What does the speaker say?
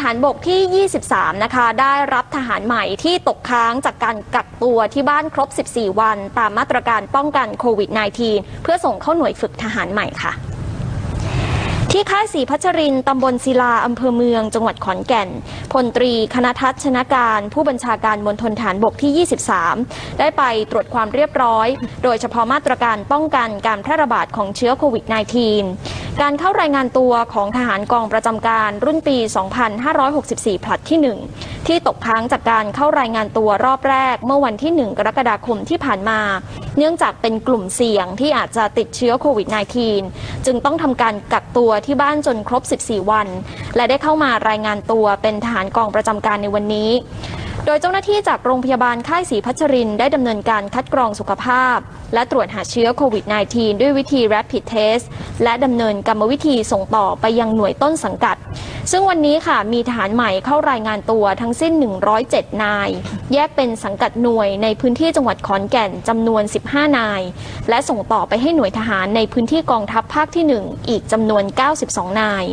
ฐานบกที่ 23 นะคะ ได้รับทหารใหม่ที่ตกค้างจากการกักตัวที่บ้านครบ 14 วัน ตามมาตรการป้องกันโควิด -19 เพื่อส่งเข้าหน่วยฝึกทหารใหม่ค่ะที่ค่ายศรีพัชริน ตำบลศิลา อำเภอเมือง จังหวัดขอนแก่น พลตรีคณทัศน์ชนะการ ผู้บัญชาการมณฑลฐานบกที่ 23 ได้ไปตรวจความเรียบร้อย โดยเฉพาะมาตรการป้องกันการแพร่ระบาดของเชื้อโควิด -19 การเข้ารายงานตัวของทหารกองประจำการรุ่นปี 2564 ผลัดที่ 1 ที่ตกค้างจากการเข้ารายงานตัวรอบแรก เมื่อวันที่ 1 กรกฎาคมที่ผ่านมา เนื่องจากเป็นกลุ่มเสี่ยงที่อาจจะติดเชื้อโควิด -19 จึงต้องทำการกักตัวที่บ้านจนครบ 14 วัน และได้เข้ามารายงานตัวเป็นทหารกองประจำการในวันนี้ โดยเจ้าหน้าที่จากโรงพยาบาลค่ายศรีพัชรินได้ดำเนินการคัดกรองสุขภาพ และตรวจหาเชื้อโควิด -19 ด้วยวิธี Rapid Test และดำเนินกรรมวิธีส่งต่อไปยังหน่วยต้นสังกัด ซึ่งวันนี้ค่ะมีทหารใหม่เข้ารายงานตัวทั้งสิ้น 107 นาย แยกเป็นสังกัดหน่วยในพื้นที่จังหวัดขอนแก่นจำนวน 15 นาย และส่งต่อไปให้หน่วยทหารในพื้นที่กองทัพภาคที่ 1 อีกจำนวน 92 นาย